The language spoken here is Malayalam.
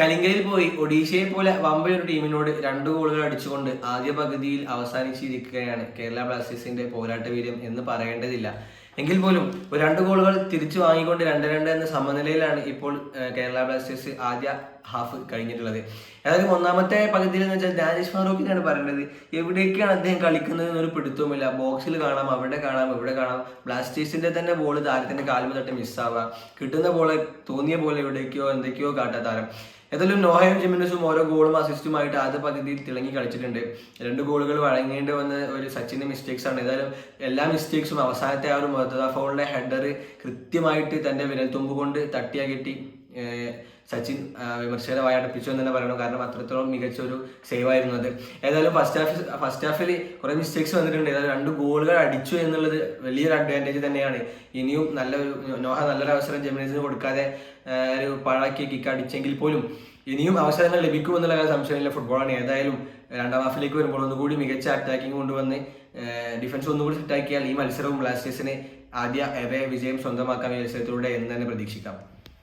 കലിംഗയിൽ പോയി ഒഡീഷയെ പോലെ വമ്പയൊരു ടീമിനോട് രണ്ട് ഗോളുകൾ അടിച്ചുകൊണ്ട് ആദ്യ പകുതിയിൽ അവസാനിച്ചിരിക്കുകയാണ് കേരള ബ്ലാസ്റ്റേഴ്സിന്റെ പോരാട്ട വീര്യം എന്ന് പറയേണ്ടതില്ല. എങ്കിൽ പോലും രണ്ട് ഗോളുകൾ തിരിച്ചു വാങ്ങിക്കൊണ്ട് രണ്ട് രണ്ട് എന്ന സമനിലയിലാണ് ഇപ്പോൾ കേരള ബ്ലാസ്റ്റേഴ്സ് ആദ്യ ഹാഫ് കഴിഞ്ഞിട്ടുള്ളത്. ഏതായാലും ഒന്നാമത്തെ പകുതിയിൽ എന്ന് വെച്ചാൽ ദാനിഷ് ഫാറൂഖിനാണ് പറയേണ്ടത്. എവിടേക്കാണ് അദ്ദേഹം കളിക്കുന്നത് എന്നൊരു പിടുത്തവുമില്ല. ബോക്സിൽ കാണാം അവിടെ കാണാം ഇവിടെ കാണാം. ബ്ലാസ്റ്റേഴ്സിന്റെ തന്നെ ബോൾ താരത്തിന്റെ കാലുമ തട്ട് മിസ്സാവുക കിട്ടുന്ന ബോളെ തോന്നിയ പോലെ എവിടേക്കോ എന്തൊക്കെയോ കാട്ടാ താരം. ഏതായാലും നോഹയും ജിമിനസും ഓരോ ഗോളും അസിസ്റ്റുമായിട്ട് ആദ്യ പകുതിയിൽ തിളങ്ങി കളിച്ചിട്ടുണ്ട്. രണ്ട് ഗോളുകൾ വഴങ്ങേണ്ടി വന്ന ഒരു സച്ചിന്റെ മിസ്റ്റേക്സ് ആണ്. ഏതായാലും എല്ലാ മിസ്റ്റേക്സും അവസാനത്തെ ആ ഒരു മൊത്തതാ ഫോളിന്റെ ഹെഡർ കൃത്യമായിട്ട് തന്റെ വിരൽത്തുമ്പ് കൊണ്ട് തട്ടിയാ കെട്ടി. സച്ചിൻ വിമർശകരമായി വിമർശകരെ വായടപ്പിച്ചു എന്ന് തന്നെ പറയണം. കാരണം അത്രത്തോളം മികച്ച ഒരു സേവ് ആയിരുന്നു അത്. ഏതായാലും ഫസ്റ്റ് ഹാഫ് ഫസ്റ്റ് ഹാഫിൽ കുറെ മിസ്റ്റേക്സ് വന്നിട്ടുണ്ട്. ഏതായാലും രണ്ട് ഗോളുകൾ അടിച്ചു എന്നുള്ളത് വലിയൊരു അഡ്വാന്റേജ് തന്നെയാണ്. ഇനിയും നല്ലൊരു നോഹ നല്ലൊരു അവസരം ജമിനീസിന് കൊടുക്കാതെ ഒരു പാഴാക്കിയ കിക്ക് അടിച്ചെങ്കിൽ പോലും ഇനിയും അവസരങ്ങൾ ലഭിക്കുമെന്നുള്ള സംശയമില്ല ഫുട്ബോളാണ് ഏതായാലും രണ്ടാം ഹാഫിലേക്ക് വരുമ്പോൾ ഒന്നുകൂടി മികച്ച അറ്റാക്കിംഗ് കൊണ്ടുവന്ന് ഡിഫൻസ് ഒന്നുകൂടി സെറ്റാക്കിയാൽ ഈ മത്സരവും ബ്ലാസ്റ്റേഴ്സിന് ആദ്യ എവേ വിജയം സ്വന്തമാക്കാൻ മത്സരത്തിലൂടെ എന്ന് തന്നെ പ്രതീക്ഷിക്കാം.